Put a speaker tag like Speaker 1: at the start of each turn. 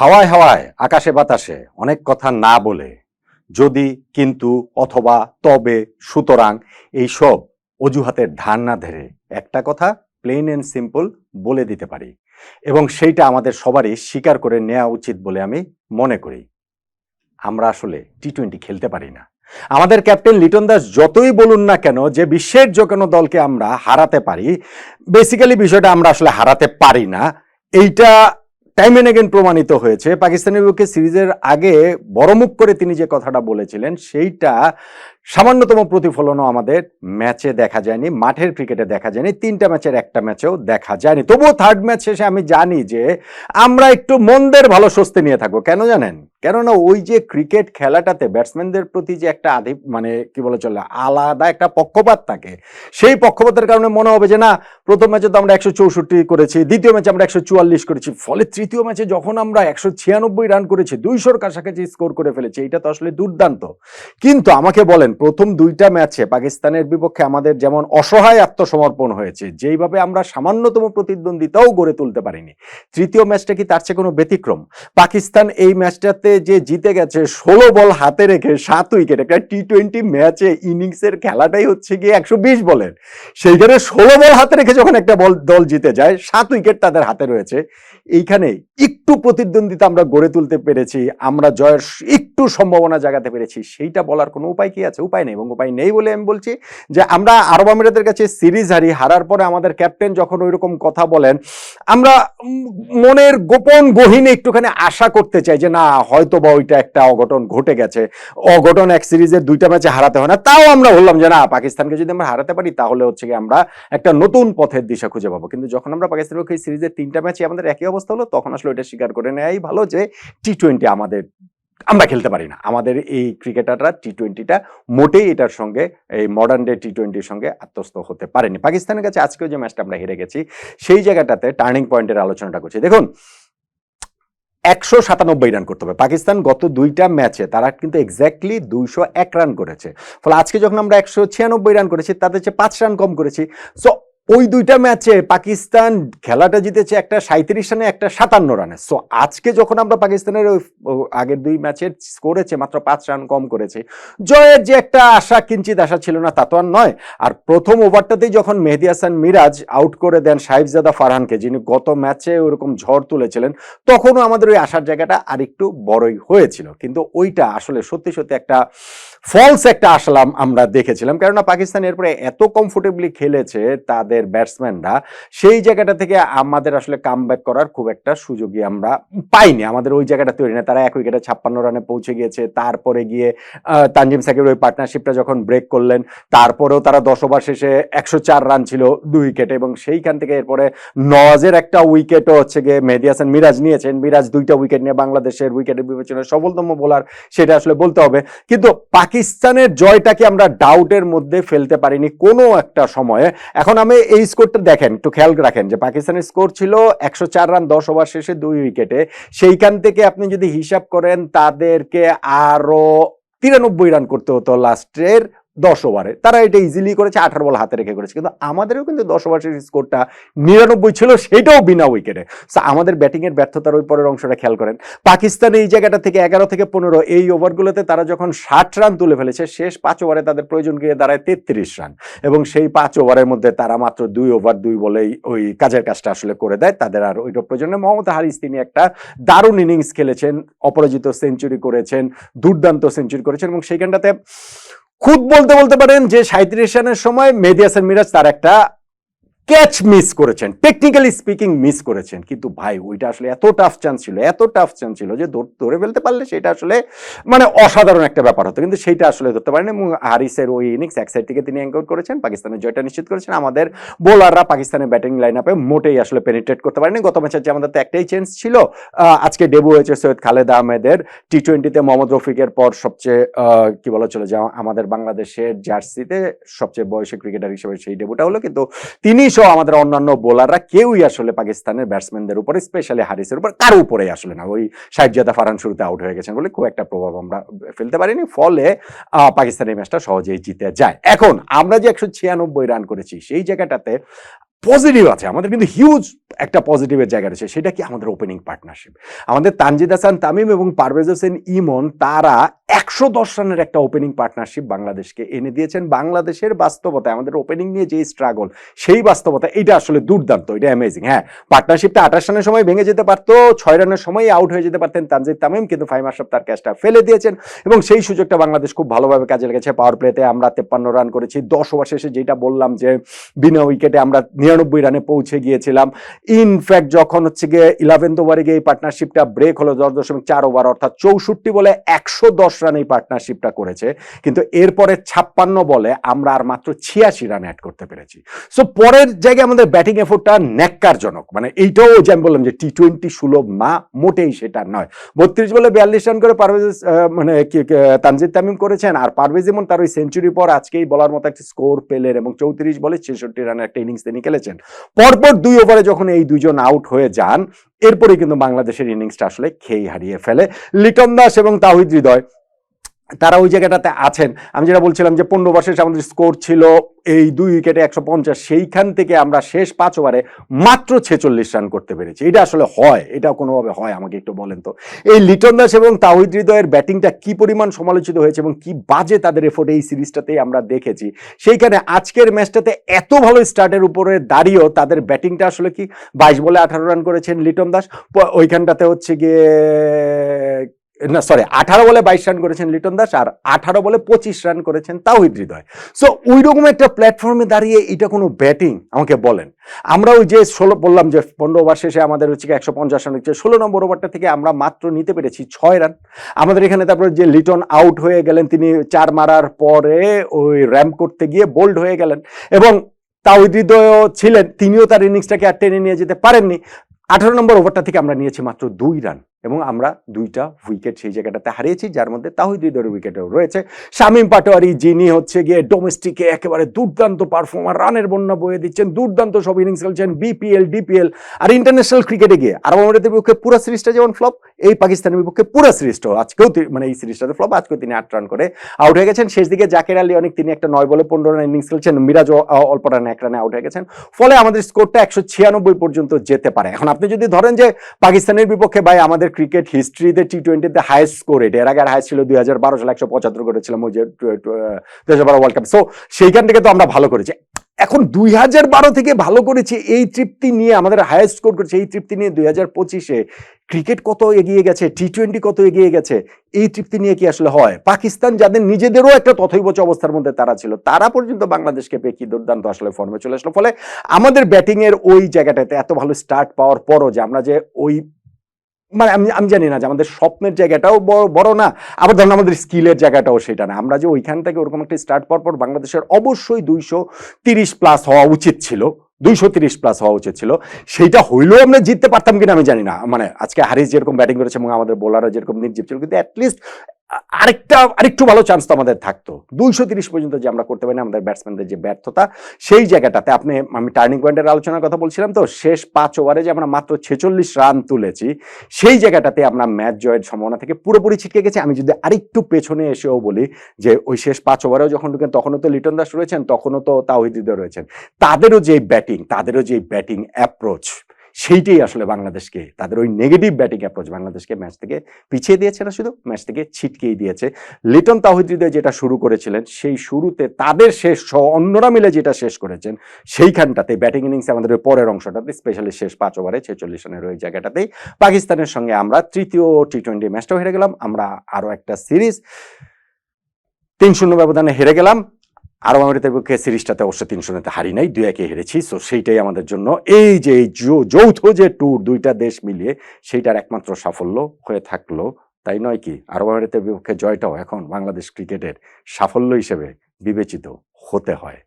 Speaker 1: হাওয়ায় হাওয়ায়, আকাশে বাতাসে অনেক কথা না বলে, যদি, কিন্তু, অথবা, তবে, সুতরাং এইসব অজুহাতের ধার না ধরে একটা কথা প্লেন অ্যান্ড সিম্পল বলে দিতে পারি। এবং সেইটা আমাদের সবারই স্বীকার করে নেওয়া উচিত বলে আমি মনে করি। আমরা আসলে টি টোয়েন্টি খেলতে পারি না। আমাদের ক্যাপ্টেন লিটন দাস যতই বলুন না কেন যে বিশ্বের যে কোনো দলকে আমরা হারাতে পারি বেসিক্যালি বিষয়টা আমরা আসলে হারাতে পারি না। এইটা টাইম এন এগেন প্রমাণিত হয়েছে। পাকিস্তানের বিপক্ষে সিরিজের আগে বড়মুখ করে তিনি যে কথাটা বলেছিলেন, সেইটা সামান্যতম প্রতিফলনও আমাদের ম্যাচে দেখা যায়নি, মাঠের ক্রিকেটে দেখা যায়নি, তিনটা ম্যাচের একটা ম্যাচেও দেখা যায়নি। তবুও থার্ড ম্যাচ শেষে আমি জানি যে আমরা একটু মন্দের ভালো স্বস্তি নিয়ে থাকব। কেন জানেন? কেননা ওই যে ক্রিকেট খেলাটাতে ব্যাটসম্যানদের প্রতি যে একটা আধি মানে কি বলে চলে, আলাদা একটা পক্ষপাত থাকে, সেই পক্ষপাতের কারণে মনে হবে যে না, প্রথম ম্যাচে তো আমরা একশো চৌষট্টি করেছি, দ্বিতীয় ম্যাচে আমরা একশো চুয়াল্লিশ করেছি, ফলে তৃতীয় ম্যাচে যখন আমরা একশো ছিয়ানব্বই রান করেছি, দুইশোর কাছাকাছি স্কোর করে ফেলেছি এটা তো আসলে দুর্দান্ত। কিন্তু আমাকে বলেন প্রথম দুইটা ম্যাচে পাকিস্তানের বিপক্ষে আমাদের যেমন অসহায় আত্মসমর্পণ হয়েছে, যেইভাবে আমরা সামান্যতম প্রতিদ্বন্দ্বিতাও গড়ে তুলতে পারিনি। তৃতীয় ম্যাচটা কি তার চেয়ে কোনো ব্যতিক্রম? পাকিস্তান এই ম্যাচটাতে যে জিতে গেছে, ষোলো বল হাতে রেখে সাত উইকেট একটা টি টোয়েন্টি ম্যাচে ইনিংসের খেলাটাই হচ্ছে গিয়ে একশো বিশ বলের। সেইখানে ষোলো বল হাতে রেখে যখন একটা বল, দল জিতে যায়, সাত উইকেট তাদের হাতে রয়েছে। এইখানে একটু প্রতিদ্বন্দ্বিতা আমরা গড়ে তুলতে পেরেছি, আমরা জয়ের একটু সম্ভাবনা জাগাতে পেরেছি, সেইটা বলার কোনো উপায় কি আছে? উপায় নেই এবং উপায় নেই বলে আমি বলছি যে আমরা আরব আমিরাতের কাছে সিরিজ হারি হারার পরে আমাদের ক্যাপ্টেন যখন ওইরকম কথা বলেন, আমরা মনের গোপন গহীনে একটুখানি আশা করতে চাই যে না, হয়তো বা ওইটা একটা অঘটন ঘটে গেছে। অঘটন এক সিরিজের দুইটা ম্যাচে হারাতে হয় না, তাও আমরা বললাম যে না, পাকিস্তানকে যদি আমরা হারাতে পারি, তাহলে হচ্ছে কি আমরা একটা নতুন পথের দিশা খুঁজে পাবো। কিন্তু যখন আমরা পাকিস্তানের পক্ষে সিরিজের তিনটা ম্যাচে আমাদের একই অবস্থা হলো, তখন আসলে ওইটা স্বীকার করে নেওয়াই ভালো যে টি টোয়েন্টি আমাদের আমরা খেলতে পারি না। আমাদের এই ক্রিকেটাররা টি টোয়েন্টিটা মোটেই এটার সঙ্গে, এই মডার্ন ডে টি টোয়েন্টির সঙ্গে আত্মস্থ হতে পারেনি। পাকিস্তানের কাছে আজকেও যে ম্যাচটা আমরা হেরে গেছি, সেই জায়গাটাতে টার্নিং পয়েন্টের আলোচনাটা করছি। দেখুন, একশো সাতানব্বই রান করতে হবে। পাকিস্তান গত দুইটা ম্যাচে তারা কিন্তু এক্স্যাক্টলি দুইশো এক রান করেছে। ফলে আজকে যখন আমরা একশো ছিয়ানব্বই রান করেছি, তাদের চেয়ে পাঁচ রান কম করেছি। সো ওই দুইটা ম্যাচে পাকিস্তান খেলাটা জিতেছে একটা সাঁত্রিশ রানে, একটা সাতান্ন রানে। সো আজকে যখন আমরা পাকিস্তানের ওই আগের দুই ম্যাচের করেছে, মাত্র পাঁচ রান কম করেছে, জয়ের যে একটা আশা, কিঞ্চিত আশা ছিল না, তা তো আর নয়। আর প্রথম ওভারটাতেই যখন মেহেদি হাসান মিরাজ আউট করে দেন সাহিবজাদা ফারহানকে, যিনি গত ম্যাচে ওরকম ঝড় তুলেছিলেন, তখনও আমাদের ওই আশার জায়গাটা আরেকটু বড়ই হয়েছিল। কিন্তু ওইটা আসলে সত্যি সত্যি একটা ফলস একটা আসলাম আমরা দেখেছিলাম। কেননা পাকিস্তান এরপরে এত কমফোর্টেবলি খেলেছে, তাদের ব্যাটসম্যানরা সেই জায়গাটা থেকে আমাদের আসলে কাম করার খুব একটা সুযোগই আমরা পাইনি। আমাদের ওই জায়গাটা তৈরি না। তারা এক উইকেটে ছাপ্পান্ন রানে পৌঁছে গিয়েছে। তারপরে গিয়ে তানজিম সাকিবের ওই পার্টনারশিপটা যখন ব্রেক করলেন, তারপরেও তারা দশ ওভার শেষে একশো চার রান ছিল দুই উইকেটে এবং সেইখান থেকে এরপরে নওয়াজের একটা উইকেটও হচ্ছে গিয়ে মেহেদি হাসান মিরাজ নিয়েছেন। মিরাজ দুইটা উইকেট নিয়ে বাংলাদেশের উইকেটের বিবেচনায় সফলতম বোলার সেটা আসলে বলতে হবে। কিন্তু পাকিস্তানের জয়টাকে আমরা ডাউটের মধ্যে ফেলতে পারিনি? কোনো একটা সময়ে। এখন আমি এই স্কোরটা দেখেন, একটু খেয়াল রাখেন যে পাকিস্তানের স্কোর ছিল একশো চার রান, দশ ওভার শেষে দুই উইকেটে। সেইখান থেকে আপনি যদি হিসাব করেন, তাদেরকে আরও তিরানব্বই রান করতে হতো লাস্টের দশ ওভারে। তারা এটা ইজিলি করেছে, আঠারো বল হাতে রেখে করেছে। কিন্তু আমাদেরও কিন্তু দশ ওভার শেষ স্কোরটা নিরানব্বই ছিল, সেটাও বিনা উইকেটে আমাদের ব্যাটিংয়ের ব্যর্থতার ওই পরের অংশটা খেয়াল করেন। পাকিস্তান এই জায়গাটা থেকে এগারো থেকে পনেরো, এই ওভারগুলোতে তারা যখন ষাট রান তুলে ফেলেছে, শেষ পাঁচ ওভারে তাদের প্রয়োজন গিয়ে দাঁড়ায় তেত্রিশ রান এবং সেই পাঁচ ওভারের মধ্যে তারা মাত্র দুই ওভার দুই বলেই ওই কাজের কাজটা আসলে করে দেয়। তাদের আর ওইটা প্রয়োজন মোহাম্মদ হারিস, তিনি একটা দারুণ ইনিংস খেলেছেন, অপরাজিত সেঞ্চুরি করেছেন, দুর্দান্ত সেঞ্চুরি করেছেন। এবং সেইখানটাতে খুদ বলতে বলতে পারেন যে সাঁত্রিশ রানের সময় মেদিয়াসের মিরাজ তার একটা ক্যাচ মিস করেছেন, টেকনিক্যালি স্পিকিং মিস করেছেন। কিন্তু ভাই, ওইটা আসলে এত টাফ চান্স ছিল, এত টাফ চান্স ছিল যে ধরে ফেলতে পারলে সেটা আসলে মানে অসাধারণ একটা ব্যাপার হতো। কিন্তু সেইটা আসলে ধরতে পারেন এবং হারিসের ওই ইনিংস এক সাইড থেকে তিনি অ্যাঙ্কর করেছেন, পাকিস্তানের জয়টা নিশ্চিত করেছেন। আমাদের বোলাররা পাকিস্তানের ব্যাটিং লাইন আপে মোটেই আসলে পেনিট্রেট করতে পারেনি। গত ম্যাচের যে আমাদের তো একটাই চেঞ্জ ছিল আজকে ডেবু হয়েছে সৈয়দ খালেদ আহমেদের। টি টোয়েন্টিতে মোহাম্মদ রফিকের পর সবচেয়ে কি বলা চলে যে আমাদের বাংলাদেশের জার্সিতে সবচেয়ে বয়সী ক্রিকেটার হিসেবে সেই ডেবুটা হলো। কিন্তু তিনি সহ আমাদের অন্যান্য বোলাররা কেউই আসলে পাকিস্তানের ব্যাটসম্যানদের উপরে স্পেশালি হারিসের উপর, কারও উপরে আসলে না। ওই সাহেবজাদা ফারহান শুরুতে আউট হয়ে গেছেন বলে খুব একটা প্রভাব আমরা ফেলতে পারিনি। ফলে পাকিস্তান এই ম্যাচটা সহজেই জিতে যায়। এখন আমরা যে একশো ছিয়ানব্বই রান করেছি, সেই জায়গাটাতে পজিটিভ আছে। আমাদের কিন্তু হিউজ একটা পজিটিভের জায়গা রয়েছে, সেটা কি আমাদের ওপেনিং পার্টনারশিপ আমাদের তানজিদ হাসান তামিম এবং পারভেজ হোসেন ইমন, তারা একশো দশ রানের একটা ওপেনিং পার্টনারশিপ বাংলাদেশকে এনে দিয়েছেন। বাংলাদেশের বাস্তবতায়, আমাদের ওপেনিং নিয়ে যে স্ট্রাগল সেই বাস্তবতা এটা আসলে দুর্দান্ত, এটা অ্যামেজিং হ্যাঁ। পার্টনারশিপটা আঠাশ রানের সময় ভেঙে যেতে পারতো, ছয় রানের সময় আউট হয়ে যেতে পারতেন তানজিদ তামিম, কিন্তু ফাইম আশরাফ তার ক্যাচটা ফেলে দিয়েছেন এবং সেই সুযোগটা বাংলাদেশ খুব ভালোভাবে কাজে লেগেছে। পাওয়ার প্লেতে আমরা তেপ্পান্ন রান করেছি, দশ ওভার শেষে যেটা বললাম যে, বিনা উইকেটে আমরা নিরানব্বই রানে পৌঁছে গিয়েছিলাম। ইনফ্যাক্ট যখন হচ্ছে গিয়ে ইলেভেন্থ ওভারে গিয়ে এই পার্টনারশিপটা ব্রেক হলো, দশ দশমিক চার ওভার অর্থাৎ চৌষট্টি বলে একশো দশ রান এই পার্টনারশিপটা করেছে। কিন্তু এরপরে ছাপ্পান্ন বলে আমরা আর মাত্র ছিয়াশি রান অ্যাড করতে পেরেছি। সো পরের জায়গায় আমাদের ব্যাটিং এফোর্টটা ন্যাক্কারজনক। মানে এইটাও যে আমি বললাম যে টি টোয়েন্টি সুলভ না, মোটেই সেটা নয়। বত্রিশ বলে বিয়াল্লিশ রান করে পারভেজ মানে তানজিদ তামিম করেছেন। আর পারভেজ যেমন তার ওই সেঞ্চুরি পর আজকেই বলার মতো একটা স্কোর পেলেন এবং চৌত্রিশ বলে ছেষট্টি রানের একটা ইনিংস তিনি খেলেছেন। পরপর দুই ওভারে যখন এই দুজন আউট হয়ে যান এরপরে কিন্তু বাংলাদেশের ইনিংসটা আসলে খেই হারিয়ে ফেলে। লিটন দাস এবং তাহিদ হৃদয় তারা ওই জায়গাটাতে আছেন। আমি যেটা বলছিলাম যে পনেরো বছর আমাদের স্কোর ছিল এই দুই উইকেটে একশো পঞ্চাশ। সেইখান থেকে আমরা শেষ পাঁচ ওভারে মাত্র ছেচল্লিশ রান করতে পেরেছি। এটা আসলে হয়, এটা কোনোভাবে হয়, আমাকে একটু বলেন তো। এই লিটন দাস এবং তাহিদ হৃদয়ের ব্যাটিংটা কি পরিমাণ সমালোচিত হয়েছে এবং কি বাজে তাদের এফোর্ট এই সিরিজটাতেই আমরা দেখেছি। সেইখানে আজকের ম্যাচটাতে এত ভালো স্টার্টের উপরে দাঁড়িয়েও তাদের ব্যাটিংটা আসলে কি বাইশ বলে আঠারো রান করেছেন লিটন দাস। ওইখানটাতে হচ্ছে গিয়ে না সরি আঠারো বলে বাইশ রান করেছেন লিটন দাস আর আঠারো বলে পঁচিশ রান করেছেন তাওহিদ হৃদয়। সো ওই রকম একটা প্ল্যাটফর্মে দাঁড়িয়ে এটা কোনো ব্যাটিং আমাকে বলেন। আমরা ওই যে ষোলো, বললাম যে পনেরো ওভার শেষে আমাদের হচ্ছে একশো পঞ্চাশ রান হচ্ছে। ষোলো নম্বর ওভারটা থেকে আমরা মাত্র নিতে পেরেছি ছয় রান আমাদের এখানে তারপরে যে লিটন আউট হয়ে গেলেন, তিনি চার মারার পরে ওই র্যাম্প করতে গিয়ে বোল্ড হয়ে গেলেন এবং তাওহিদ হৃদয়ও ছিলেন, তিনিও তার ইনিংসটাকে আর টেনে নিয়ে যেতে পারেননি। আঠারো নম্বর ওভারটা থেকে আমরা নিয়েছি মাত্র দুই রান এবং আমরা দুইটা উইকেট সেই জায়গাটাতে হারিয়েছি, যার মধ্যে তাহিদ হৃদয়ের উইকেটও রয়েছে। শামীম পাটোয়ারি যিনি হচ্ছে গিয়ে ডোমেস্টিকে একেবারে দুর্দান্ত পারফর্মার রানের বন্যা বয়ে দিচ্ছেন, দুর্দান্ত সব ইনিংস খেলছেন বিপিএল ডিপিএল আর ইন্টারন্যাশনাল ক্রিকেটে গিয়ে। আরব আমিরাতের বিপক্ষে পুরো সিরিজটা যেমন ফ্লপ এই পাকিস্তানের বিপক্ষে পুরো সিরিজটাও আজকেও মানে এই সিরিজটাতে ফ্লপ আজকেও তিনি আট রান করে আউট হয়ে গেছেন। শেষ দিকে জাকের আলী অনেক তিনি একটা নয় বলে পনেরো রান ইনিংস খেলছেন, মিরাজ অল্প রানে এক রানে আউট হয়ে গেছেন। ফলে আমাদের স্কোরটা একশো ছিয়ানব্বই পর্যন্ত যেতে পারে। এখন আপনি যদি ধরেন যে পাকিস্তানের বিপক্ষে ভাই আমাদের ক্রিকেট হিস্ট্রিতে টি টোয়েন্টিতে হাইস্ট স্কোর এটা এর আগে হাইস্ট ছিল দুই হাজার বারো সালে একশো পঁচাত্তর করেছিলাম ওই যে দুই হাজার বারো ওয়ার্ল্ড কাপ সো সেইখান থেকে তো আমরা ভালো করেছি। এখন দুই হাজার বারো থেকে ভালো করেছি এই তৃপ্তি নিয়ে, আমাদের হাইয়েস্ট স্কোর করেছে এই তৃপ্তি নিয়ে দুই হাজার পঁচিশে। ক্রিকেট কত এগিয়ে গেছে? টি টোয়েন্টি কত এগিয়ে গেছে? এই তৃপ্তি নিয়ে কি আসলে হয়? পাকিস্তান যাদের নিজেদেরও একটা তথৈবচ অবস্থার মধ্যে তারা ছিল, তারা পর্যন্ত বাংলাদেশকে পেয়ে কি দুর্দান্ত আসলে ফর্মে চলে আসলো। ফলে আমাদের ব্যাটিং এর ওই জায়গাটাতে এত ভালো স্টার্ট পাওয়ার পরও যে আমরা যে ওই মানে আমি আমি জানি না যে আমাদের স্বপ্নের জায়গাটাও বড় বড় না, আবার ধরুন আমাদের স্কিলের জায়গাটাও সেটা না। আমরা যে ওইখান থেকে ওরকম একটা স্টার্ট পর পর বাংলাদেশের অবশ্যই দুইশো তিরিশ প্লাস হওয়া উচিত ছিল, দুইশো তিরিশ প্লাস হওয়া উচিত ছিল। সেইটা হইলেও আমরা জিততে পারতাম কিনা আমি জানি না। মানে আজকে হারিস যেরকম ব্যাটিং করেছে এবং আমাদের বোলাররা যেরকম নির্জীব ছিল, কিন্তু অ্যাটলিস্ট আরেকটা, আরেকটু ভালো চান্স তো আমাদের থাকতো। দুইশো তিরিশ পর্যন্ত যে আমরা করতে পারি না, আমাদের ব্যাটসম্যানদের যে ব্যর্থতা, সেই জায়গাটাতে আপনি, আমি টার্নিং পয়েন্টের আলোচনার কথা বলছিলাম তো, শেষ পাঁচ ওভারে যে আমরা মাত্র ছেচল্লিশ রান তুলেছি, সেই জায়গাটাতে আমরা ম্যাচ জয়ের সম্ভাবনা থেকে পুরোপুরি ছিটকে গেছি। আমি যদি আরেকটু পেছনে এসেও বলি যে, ওই শেষ পাঁচ ওভারেও যখন ঢুকেন, তখনও তো লিটন দাস রয়েছেন, তখনও তো তাওহিদ হৃদয় রয়েছেন। তাদেরও যে ব্যাটিং তাদেরও যে ব্যাটিং অ্যাপ্রোচ সেইটাই আসলে বাংলাদেশকে, তাদের ওই নেগেটিভ ব্যাটিং অ্যাপ্রোচ বাংলাদেশকে ম্যাচ থেকে পিছিয়ে দিয়েছে না শুধু ম্যাচ থেকে ছিটকেই দিয়েছে। লিটন তাহিদ যেটা শুরু করেছিলেন, সেই শুরুতে তাদের শেষ অন্যরা মিলে যেটা শেষ করেছেন, সেইখানটাতে ব্যাটিং ইনিংসে আমাদের পরের অংশটাতে স্পেশালি শেষ পাঁচ ওভারে ছেচল্লিশ রানের ওই জায়গাটাতেই, পাকিস্তানের সঙ্গে আমরা তৃতীয় টি টোয়েন্টি ম্যাচটাও হেরে গেলাম, আমরা আরও একটা সিরিজ তিন শূন্য ব্যবধানে হেরে গেলাম। আরব আমিরাতের পক্ষে সিরিজটাতে অবশ্য তিন শূন্যতে হারি নাই, দুই একে হেরেছি। সো সেইটাই আমাদের জন্য। এই যে এই যৌথ যে ট্যুর দুইটা দেশ মিলিয়ে সেইটার একমাত্র সাফল্য হয়ে থাকল। তাই নয় কি? আরব আমিরাতের বিপক্ষে জয়টাও এখন বাংলাদেশ ক্রিকেটের সাফল্য হিসেবে বিবেচিত হতে হয়।